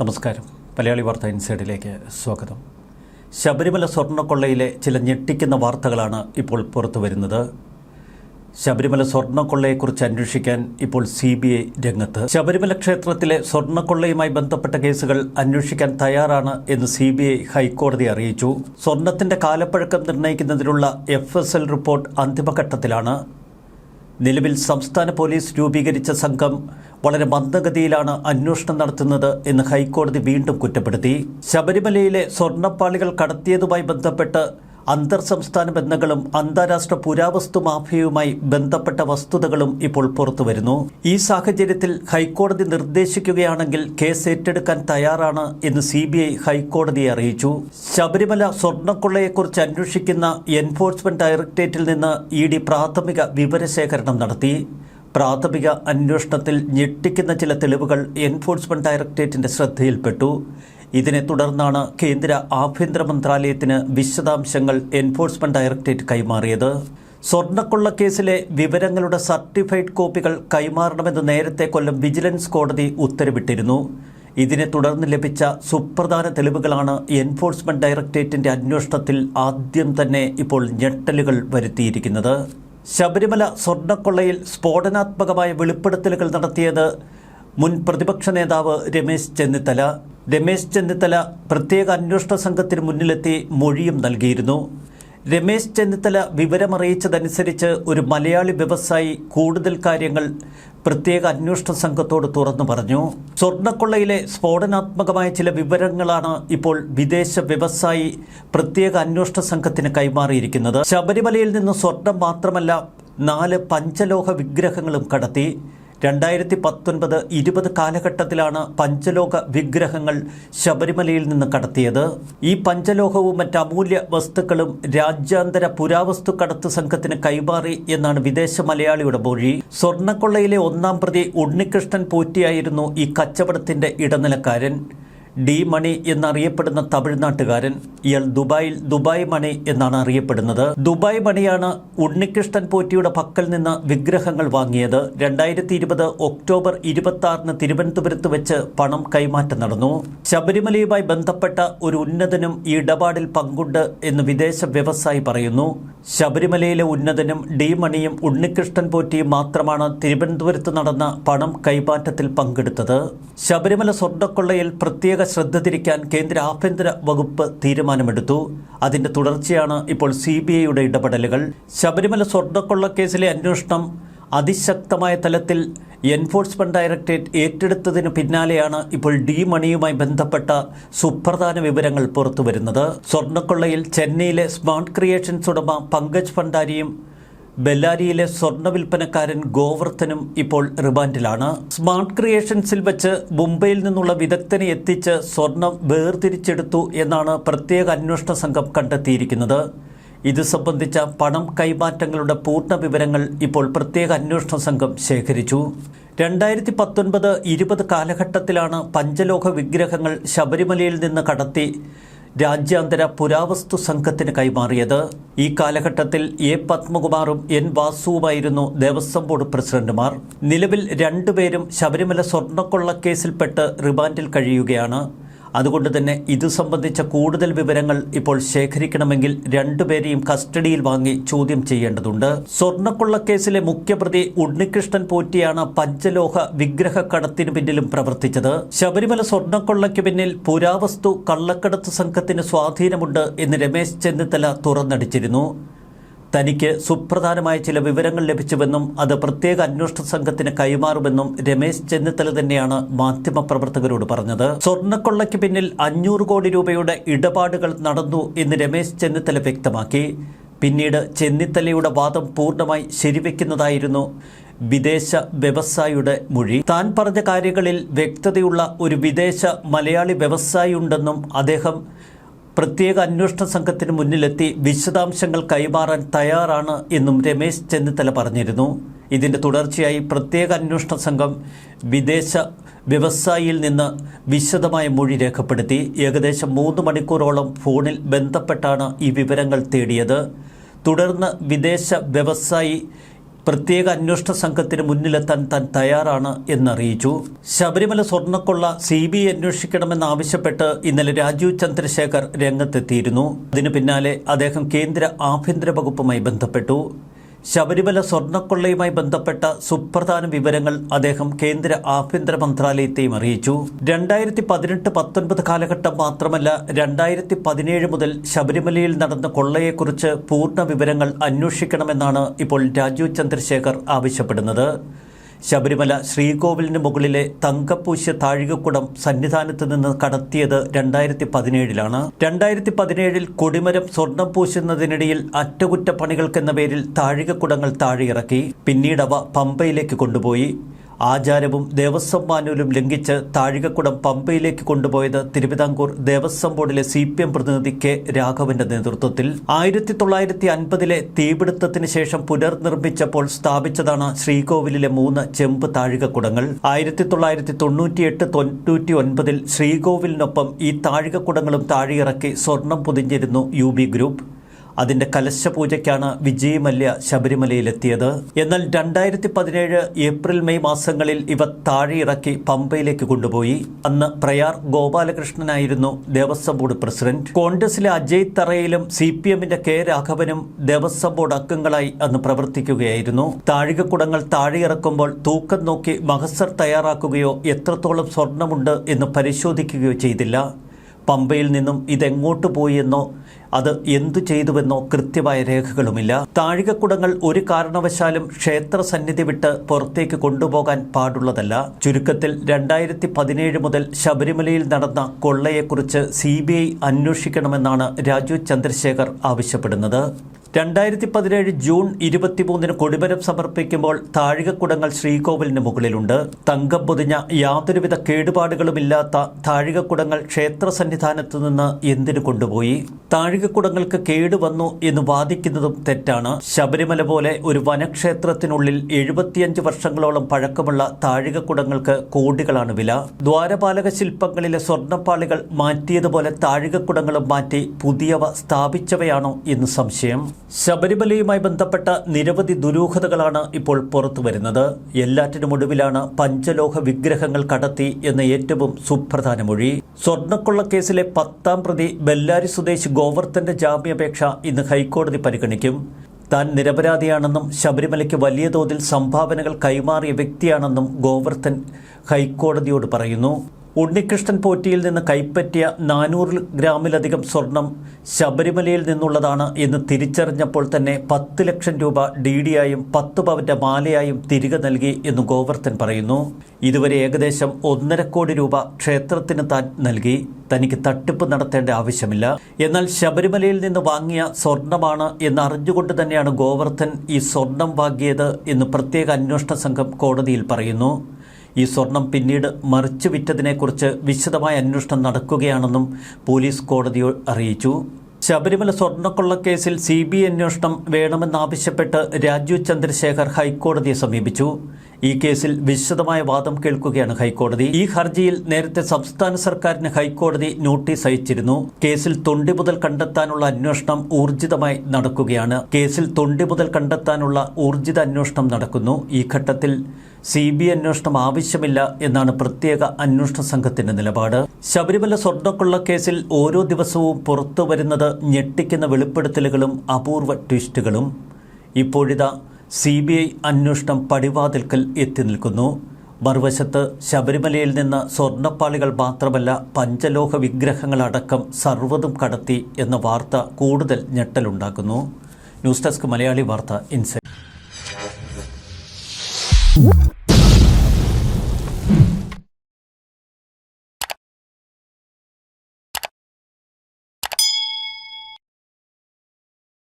നമസ്കാരം. മലയാളി വാർത്ത ഇൻസൈഡിലേക്ക് സ്വാഗതം. ശബരിമല സ്വർണക്കൊള്ളയിലെ ചില ഞെട്ടിക്കുന്ന വാർത്തകളാണ് ഇപ്പോൾ പുറത്തു വരുന്നത്. ശബരിമല സ്വർണക്കൊള്ളയെക്കുറിച്ച് അന്വേഷിക്കാൻ ഇപ്പോൾ സി ബി ഐ രംഗത്ത്. ശബരിമല ക്ഷേത്രത്തിലെ സ്വർണക്കൊള്ളയുമായി ബന്ധപ്പെട്ട കേസുകൾ അന്വേഷിക്കാൻ തയ്യാറാണ് എന്ന് സി ബി ഐ ഹൈക്കോടതി അറിയിച്ചു. സ്വർണത്തിന്റെ കാലപ്പഴക്കം നിർണയിക്കുന്നതിനുള്ള എഫ് എസ് എൽ റിപ്പോർട്ട് അന്തിമഘട്ടത്തിലാണ്. നിലവിൽ സംസ്ഥാന പോലീസ് രൂപീകരിച്ച സംഘം വളരെ മന്ദഗതിയിലാണ് അന്വേഷണം നടത്തുന്നത് എന്ന് ഹൈക്കോടതി വീണ്ടും കുറ്റപ്പെടുത്തി. ശബരിമലയിലെ സ്വർണപ്പാളികൾ കടത്തിയതുമായി ബന്ധപ്പെട്ട് അന്തർ സംസ്ഥാന ബന്ധങ്ങളും അന്താരാഷ്ട്ര പുരാവസ്തു മാഫിയയുമായി ബന്ധപ്പെട്ട വസ്തുതകളും ഇപ്പോൾ പുറത്തുവരുന്നു. ഈ സാഹചര്യത്തിൽ ഹൈക്കോടതി നിർദ്ദേശിക്കുകയാണെങ്കിൽ കേസ് ഏറ്റെടുക്കാൻ തയ്യാറാണ് എന്ന് സി ഹൈക്കോടതിയെ അറിയിച്ചു. ശബരിമല സ്വർണക്കൊള്ളയെക്കുറിച്ച് അന്വേഷിക്കുന്ന എൻഫോഴ്സ്മെന്റ് ഡയറക്ടറേറ്റിൽ നിന്ന് ഇ ഡി പ്രാഥമിക വിവരശേഖരണം നടത്തി. പ്രാഥമിക അന്വേഷണത്തിൽ ഞെട്ടിക്കുന്ന ചില തെളിവുകൾ എൻഫോഴ്സ്മെന്റ് ഡയറക്ടറേറ്റിന്റെ ശ്രദ്ധയിൽപ്പെട്ടു. ഇതിനെ തുടർന്നാണ് കേന്ദ്ര ആഭ്യന്തര മന്ത്രാലയത്തിന് വിശദാംശങ്ങൾ എൻഫോഴ്സ്മെന്റ് ഡയറക്ടറേറ്റ് കൈമാറിയത്. സ്വർണക്കൊള്ള കേസിലെ വിവരങ്ങളുടെ സർട്ടിഫൈഡ് കോപ്പികൾ കൈമാറണമെന്ന് നേരത്തെ കൊല്ലം വിജിലൻസ് കോടതി ഉത്തരവിട്ടിരുന്നു. ഇതിനെ തുടർന്ന് ലഭിച്ച സുപ്രധാന തെളിവുകളാണ് എൻഫോഴ്സ്മെന്റ് ഡയറക്ടറേറ്റിന്റെ അന്വേഷണത്തിൽ ആദ്യം തന്നെ ഇപ്പോൾ ഞെട്ടലുകൾ വരുത്തിയിരിക്കുന്നത്. ശബരിമല സ്വർണക്കൊള്ളയിൽ സ്ഫോടനാത്മകമായ വെളിപ്പെടുത്തലുകൾ നടത്തിയത് മുൻ പ്രതിപക്ഷ നേതാവ് രമേശ് ചെന്നിത്തല. രമേശ് ചെന്നിത്തല പ്രത്യേക അന്വേഷണ സംഘത്തിന് മുന്നിലെത്തി മൊഴിയും നൽകിയിരുന്നു. രമേശ് ചെന്നിത്തല വിവരമറിയിച്ചതനുസരിച്ച് ഒരു മലയാളി വ്യവസായി കൂടുതൽ കാര്യങ്ങൾ പ്രത്യേക അന്വേഷണ സംഘത്തോട് തുറന്നു പറഞ്ഞു. സ്വർണക്കൊള്ളയിലെ സ്ഫോടനാത്മകമായ ചില വിവരങ്ങളാണ് ഇപ്പോൾ വിദേശ വ്യവസായി പ്രത്യേക അന്വേഷണ സംഘത്തിന് കൈമാറിയിരിക്കുന്നത്. ശബരിമലയിൽ നിന്ന് സ്വർണം മാത്രമല്ല നാല് പഞ്ചലോഹ വിഗ്രഹങ്ങളും കടത്തി. രണ്ടായിരത്തി പത്തൊൻപത് ഇരുപത് കാലഘട്ടത്തിലാണ് പഞ്ചലോക വിഗ്രഹങ്ങൾ ശബരിമലയിൽ നിന്ന് കടത്തിയത്. ഈ പഞ്ചലോഹവും മറ്റ് അമൂല്യ വസ്തുക്കളും രാജ്യാന്തര പുരാവസ്തു കടത്ത് സംഘത്തിന് കൈമാറി എന്നാണ് വിദേശ മലയാളിയുടെ മൊഴി. സ്വർണക്കൊള്ളയിലെ ഒന്നാം പ്രതി ഉണ്ണികൃഷ്ണൻ പോറ്റിയായിരുന്നു ഈ കച്ചവടത്തിന്റെ ഇടനിലക്കാരൻ. ഡി മണി എന്നറിയപ്പെടുന്ന തമിഴ്നാട്ടുകാരൻ ഇയാൾ ദുബായിൽ ദുബായ് മണി എന്നാണ് അറിയപ്പെടുന്നത്. ദുബായ് മണിയാണ് ഉണ്ണികൃഷ്ണൻ പോറ്റിയുടെ പക്കൽ നിന്ന് വിഗ്രഹങ്ങൾ വാങ്ങിയത്. രണ്ടായിരത്തി ഇരുപത് ഒക്ടോബർ ഇരുപത്തി ആറിന് തിരുവനന്തപുരത്ത് വെച്ച് പണം കൈമാറ്റം നടന്നു. ശബരിമലയുമായി ബന്ധപ്പെട്ട ഒരു ഉന്നതനും ഈ ഇടപാടിൽ പങ്കുണ്ട് എന്ന് വിദേശ വ്യവസായി പറയുന്നു. ശബരിമലയിലെ ഉന്നതനും ഡി മണിയും ഉണ്ണികൃഷ്ണൻ പോറ്റിയും മാത്രമാണ് തിരുവനന്തപുരത്ത് നടന്ന പണം കൈമാറ്റത്തിൽ പങ്കെടുത്തത്. ശബരിമല സ്വർണക്കൊള്ളയിൽ പ്രത്യേക ശ്രദ്ധ തിരിക്കാൻ കേന്ദ്ര ആഭ്യന്തര വകുപ്പ് തീരുമാനമെടുത്തു. അതിന്റെ തുടർച്ചയാണ് ഇപ്പോൾ സി ബി ഐയുടെ ഇടപെടലുകൾ. ശബരിമല സ്വർണക്കൊള്ള കേസിലെ അന്വേഷണം അതിശക്തമായ തലത്തിൽ എൻഫോഴ്സ്മെന്റ് ഡയറക്ടറേറ്റ് ഏറ്റെടുത്തതിന് പിന്നാലെയാണ് ഇപ്പോൾ ഡി മണിയുമായി ബന്ധപ്പെട്ട സുപ്രധാന വിവരങ്ങൾ പുറത്തുവരുന്നത്. സ്വർണക്കൊള്ളയിൽ ചെന്നൈയിലെ സ്മാർട്ട് ക്രിയേഷൻസ് ഉടമ പങ്കജ് ഭണ്ഡാരിയും ബെല്ലാരിയിലെ സ്വർണ വിൽപ്പനക്കാരൻ ഗോവർദ്ധനും ഇപ്പോൾ റിമാൻഡിലാണ്. സ്മാർട്ട് ക്രിയേഷൻസിൽ വെച്ച് മുംബൈയിൽ നിന്നുള്ള വിദഗ്ധനെ എത്തിച്ച് സ്വർണം വേർതിരിച്ചെടുത്തു എന്നാണ് പ്രത്യേക അന്വേഷണ സംഘം കണ്ടെത്തിയിരിക്കുന്നത്. ഇത് സംബന്ധിച്ച പണം കൈമാറ്റങ്ങളുടെ പൂർണ വിവരങ്ങൾ ഇപ്പോൾ പ്രത്യേക അന്വേഷണ സംഘം ശേഖരിച്ചു. രണ്ടായിരത്തി പത്തൊൻപത് ഇരുപത് കാലഘട്ടത്തിലാണ് പഞ്ചലോഹ വിഗ്രഹങ്ങൾ ശബരിമലയിൽ നിന്ന് കടത്തി. രാജ്യാന്തര പുരാവസ്തു സംഘത്തിന് കൈമാറിയത്. ഈ കാലഘട്ടത്തിൽ എ പത്മകുമാറും എൻ വാസുവുമായിരുന്നു ദേവസ്വം ബോർഡ് പ്രസിഡന്റുമാർ. നിലവിൽ രണ്ടുപേരും ശബരിമല സ്വർണക്കൊള്ളക്കേസിൽപ്പെട്ട് റിമാൻഡിൽ കഴിയുകയാണ്. അതുകൊണ്ട് തന്നെ ഇതു സംബന്ധിച്ച കൂടുതൽ വിവരങ്ങൾ ഇപ്പോൾ ശേഖരിക്കണമെങ്കിൽ രണ്ടുപേരെയും കസ്റ്റഡിയിൽ വാങ്ങി ചോദ്യം ചെയ്യേണ്ടതുണ്ട്. സ്വർണക്കൊള്ളക്കേസിലെ മുഖ്യപ്രതി ഉണ്ണികൃഷ്ണൻ പോറ്റിയാണ് പഞ്ചലോഹ വിഗ്രഹ കടത്തിനു പിന്നിലും പ്രവർത്തിച്ചത്. ശബരിമല സ്വർണക്കൊള്ളയ്ക്ക് പിന്നിൽ പുരാവസ്തു കള്ളക്കടത്ത് സംഘത്തിന് സ്വാധീനമുണ്ട് എന്ന് രമേശ് ചെന്നിത്തല തുറന്നടിച്ചിരുന്നു. തനിക്ക് സുപ്രധാനമായ ചില വിവരങ്ങൾ ലഭിച്ചുവെന്നും അത് പ്രത്യേക അന്വേഷണ സംഘത്തിന് കൈമാറുമെന്നും രമേശ് ചെന്നിത്തല തന്നെയാണ് മാധ്യമപ്രവർത്തകരോട് പറഞ്ഞത്. സ്വർണക്കൊള്ളയ്ക്ക് പിന്നിൽ അഞ്ഞൂറ് കോടി രൂപയുടെ ഇടപാടുകൾ നടന്നു എന്ന് രമേശ് ചെന്നിത്തല വ്യക്തമാക്കി. പിന്നീട് ചെന്നിത്തലയുടെ വാദം പൂർണമായി ശരിവെക്കുന്നതായിരുന്നു വിദേശ വ്യവസായിയുടെ മൊഴി. താൻ പറഞ്ഞ കാര്യങ്ങളിൽ വ്യക്തതയുള്ള ഒരു വിദേശ മലയാളി വ്യവസായി ഉണ്ടെന്നും അദ്ദേഹം പ്രത്യേക അന്വേഷണ സംഘത്തിന് മുന്നിലെത്തി വിശദാംശങ്ങൾ കൈമാറാൻ തയ്യാറാണ് എന്നും രമേശ് ചെന്നിത്തല പറഞ്ഞിരുന്നു. ഇതിന്റെ തുടർച്ചയായി പ്രത്യേക അന്വേഷണ സംഘം വിദേശ വ്യവസായിയിൽ നിന്ന് വിശദമായ മൊഴി രേഖപ്പെടുത്തി. ഏകദേശം മൂന്ന് മണിക്കൂറോളം ഫോണിൽ ബന്ധപ്പെട്ടാണ് ഈ വിവരങ്ങൾ തേടിയത്. തുടർന്ന് വിദേശ വ്യവസായി പ്രത്യേക അന്വേഷണ സംഘത്തിന് മുന്നിലെത്താൻ താൻ തയ്യാറാണ് എന്നറിയിച്ചു. ശബരിമല സ്വർണക്കൊള്ള സി ബി ഐ അന്വേഷിക്കണമെന്നാവശ്യപ്പെട്ട് ഇന്നലെ രാജീവ് ചന്ദ്രശേഖർ രംഗത്തെത്തിയിരുന്നു. അതിനു പിന്നാലെ അദ്ദേഹം കേന്ദ്ര ആഭ്യന്തര വകുപ്പുമായി ബന്ധപ്പെട്ടു. ശബരിമല സ്വർണക്കൊള്ളയുമായി ബന്ധപ്പെട്ട സുപ്രധാന വിവരങ്ങൾ അദ്ദേഹം കേന്ദ്ര ആഭ്യന്തര മന്ത്രാലയത്തെയും അറിയിച്ചു. രണ്ടായിരത്തി പതിനെട്ട് പത്തൊൻപത് കാലഘട്ടം മാത്രമല്ല രണ്ടായിരത്തി പതിനേഴ് മുതൽ ശബരിമലയിൽ നടന്ന കൊള്ളയെക്കുറിച്ച് പൂർണ വിവരങ്ങൾ അന്വേഷിക്കണമെന്നാണ് ഇപ്പോൾ രാജീവ് ചന്ദ്രശേഖർ ആവശ്യപ്പെടുന്നത്. ശബരിമല ശ്രീകോവിലിന് മുകളിലെ തങ്കപ്പൂശ്യ താഴികക്കുടം സന്നിധാനത്ത് നിന്ന് കടത്തിയത് രണ്ടായിരത്തി പതിനേഴിലാണ് രണ്ടായിരത്തി പതിനേഴിൽ കൊടിമരം സ്വർണം പൂശുന്നതിനിടയിൽ അറ്റകുറ്റപ്പണികൾക്കെന്ന പേരിൽ താഴികക്കുടങ്ങൾ താഴെയിറക്കി. പിന്നീട് അവ പമ്പയിലേക്ക് കൊണ്ടുപോയി. ആചാരവും ദേവസ്വം മാനുവലും ലംഘിച്ച് താഴികക്കുടം പമ്പയിലേക്ക് കൊണ്ടുപോയത് തിരുവിതാംകൂർ ദേവസ്വം ബോർഡിലെ സി പി എം പ്രതിനിധി കെ രാഘവന്റെ നേതൃത്വത്തിൽ. ആയിരത്തി തൊള്ളായിരത്തി അൻപതിലെ തീപിടുത്തത്തിന് ശേഷം പുനർനിർമ്മിച്ചപ്പോൾ സ്ഥാപിച്ചതാണ് ശ്രീകോവിലിലെ മൂന്ന് ചെമ്പ് താഴികക്കുടങ്ങൾ. ആയിരത്തി തൊള്ളായിരത്തി തൊണ്ണൂറ്റിയെട്ട് തൊണ്ണൂറ്റി ഒൻപതിൽ ശ്രീകോവിലിനൊപ്പം ഈ താഴികക്കുടങ്ങളും താഴെയിറക്കി സ്വർണം പൊതിഞ്ഞിരുന്നു യു ബി ഗ്രൂപ്പ്. അതിന്റെ കലശപൂജയ്ക്കാണ് വിജയ് മല്യ ശബരിമലയിലെത്തിയത്. എന്നാൽ രണ്ടായിരത്തി പതിനേഴ് ഏപ്രിൽ മെയ് മാസങ്ങളിൽ ഇവ താഴെയിറക്കി പമ്പയിലേക്ക് കൊണ്ടുപോയി. അന്ന് പ്രയാർ ഗോപാലകൃഷ്ണനായിരുന്നു ദേവസ്വം ബോർഡ് പ്രസിഡന്റ്. കോൺഗ്രസിലെ അജയ് തറയിലും സി പി എമ്മിന്റെ കെ രാഘവനും ദേവസ്വം ബോർഡ് അക്കങ്ങളായി അന്ന് പ്രവർത്തിക്കുകയായിരുന്നു. താഴികക്കുടങ്ങൾ താഴെയിറക്കുമ്പോൾ തൂക്കം നോക്കി മഹസർ തയ്യാറാക്കുകയോ എത്രത്തോളം സ്വർണമുണ്ട് എന്ന് പരിശോധിക്കുകയോ ചെയ്തില്ല. പമ്പയിൽ നിന്നും ഇതെങ്ങോട്ട് പോയെന്നോ അത് എന്തു ചെയ്തുവെന്നോ കൃത്യമായ രേഖകളുമില്ല. താഴികക്കുടങ്ങൾ ഒരു കാരണവശാലും ക്ഷേത്ര സന്നിധി വിട്ട് പുറത്തേക്ക് കൊണ്ടുപോകാൻ പാടുള്ളതല്ല. ചുരുക്കത്തിൽ രണ്ടായിരത്തി പതിനേഴ് മുതൽ ശബരിമലയിൽ നടന്ന കൊള്ളയെക്കുറിച്ച് സി ബി ഐ അന്വേഷിക്കണമെന്നാണ് രാജു ചന്ദ്രശേഖർ ആവശ്യപ്പെടുന്നത്. രണ്ടായിരത്തി പതിനേഴ് ജൂൺ ഇരുപത്തിമൂന്നിന് കൊടിമരം സമർപ്പിക്കുമ്പോൾ താഴികക്കുടങ്ങൾ ശ്രീകോവിലിന് മുകളിലുണ്ട്. തങ്കം പൊതിഞ്ഞ യാതൊരുവിധ കേടുപാടുകളുമില്ലാത്ത താഴികക്കുടങ്ങൾ ക്ഷേത്ര സന്നിധാനത്തു നിന്ന് എന്തിനു കൊണ്ടുപോയി? താഴികക്കുടങ്ങൾക്ക് കേടുവന്നു എന്ന് വാദിക്കുന്നതും തെറ്റാണ്. ശബരിമല പോലെ ഒരു വനക്ഷേത്രത്തിനുള്ളിൽ എഴുപത്തിയഞ്ച് വർഷങ്ങളോളം പഴക്കമുള്ള താഴികക്കുടങ്ങൾക്ക് കോടികളാണ് വില. ദ്വാരപാലക ശില്പങ്ങളിലെ സ്വർണപ്പാളികൾ മാറ്റിയതുപോലെ താഴികക്കുടങ്ങളും മാറ്റി പുതിയവ സ്ഥാപിച്ചവയാണോ എന്ന് സംശയം. ശബരിമലയുമായി ബന്ധപ്പെട്ട നിരവധി ദുരൂഹതകളാണ് ഇപ്പോൾ പുറത്തു വരുന്നത്. എല്ലാറ്റിനുമൊടുവിലാണ് പഞ്ചലോഹ വിഗ്രഹങ്ങൾ കടത്തി എന്ന ഏറ്റവും സുപ്രധാന മൊഴി. കേസിലെ പത്താം പ്രതി ബെല്ലാരി സ്വദേശി ഗോവർദ്ധന്റെ ജാമ്യാപേക്ഷ ഇന്ന് ഹൈക്കോടതി പരിഗണിക്കും. താൻ നിരപരാധിയാണെന്നും ശബരിമലയ്ക്ക് വലിയ തോതിൽ സംഭാവനകൾ കൈമാറിയ വ്യക്തിയാണെന്നും ഗോവർദ്ധൻ ഹൈക്കോടതിയോട് പറയുന്നു. ഉണ്ണികൃഷ്ണൻ പോറ്റിയിൽ നിന്ന് കൈപ്പറ്റിയ നാനൂറ് ഗ്രാമിലധികം സ്വർണം ശബരിമലയിൽ നിന്നുള്ളതാണ് എന്ന് തിരിച്ചറിഞ്ഞപ്പോൾ തന്നെ പത്ത് ലക്ഷം രൂപ ഡി ആയും പത്ത് പവന്റെ മാലയായും തിരികെ നൽകി എന്ന് ഗോവർദ്ധൻ പറയുന്നു. ഇതുവരെ ഏകദേശം ഒന്നര കോടി രൂപ ക്ഷേത്രത്തിന് താൻ നൽകി. തനിക്ക് തട്ടിപ്പ് നടത്തേണ്ട ആവശ്യമില്ല. എന്നാൽ ശബരിമലയിൽ നിന്ന് വാങ്ങിയ സ്വർണമാണ് എന്ന് അറിഞ്ഞുകൊണ്ട് തന്നെയാണ് ഗോവർദ്ധൻ ഈ സ്വർണം വാങ്ങിയത് എന്ന് പ്രത്യേക അന്വേഷണ സംഘം കോടതിയിൽ പറയുന്നു. ഈ സ്വർണം പിന്നീട് മറിച്ചു വിറ്റതിനെക്കുറിച്ച് വിശദമായ അന്വേഷണം നടക്കുകയാണെന്നും പോലീസ് കോടതിയെ അറിയിച്ചു. ശബരിമല സ്വർണക്കൊള്ളക്കേസിൽ സി ബി ഐ അന്വേഷണം വേണമെന്നാവശ്യപ്പെട്ട് രാജീവ് ചന്ദ്രശേഖർ ഹൈക്കോടതിയെ സമീപിച്ചു. ഈ കേസിൽ വിശദമായ വാദം കേൾക്കുകയാണ് ഹൈക്കോടതി. ഈ ഹർജിയിൽ നേരത്തെ സംസ്ഥാന സർക്കാരിന് ഹൈക്കോടതി നോട്ടീസ് അയച്ചിരുന്നു. കേസിൽ തൊണ്ടി മുതൽ കണ്ടെത്താനുള്ള അന്വേഷണം ഊർജിതമായി നടക്കുകയാണ്. കേസിൽ തൊണ്ടി മുതൽ കണ്ടെത്താനുള്ള ഊർജിത അന്വേഷണം നടക്കുന്നു. ഈ ഘട്ടത്തിൽ സി ബി അന്വേഷണം ആവശ്യമില്ല എന്നാണ് പ്രത്യേക അന്വേഷണ സംഘത്തിന്റെ നിലപാട്. ശബരിമല സ്വർണക്കൊള്ള കേസിൽ ഓരോ ദിവസവും പുറത്തു വരുന്നത് ഞെട്ടിക്കുന്ന വെളിപ്പെടുത്തലുകളും അപൂർവ ട്വിസ്റ്റുകളും. ഇപ്പോഴിതാ സി ബി ഐ അന്വേഷണം പടിവാതിൽക്കൽ എത്തി നിൽക്കുന്നു. മറുവശത്ത് ശബരിമലയിൽ നിന്ന് സ്വർണപ്പാളികൾ മാത്രമല്ല പഞ്ചലോഹ വിഗ്രഹങ്ങളടക്കം സർവതും കടത്തി എന്ന വാർത്ത കൂടുതൽ ഞെട്ടലുണ്ടാക്കുന്നു. ന്യൂസ് ഡെസ്ക് മലയാളി വാർത്ത ഇൻസൈറ്റ്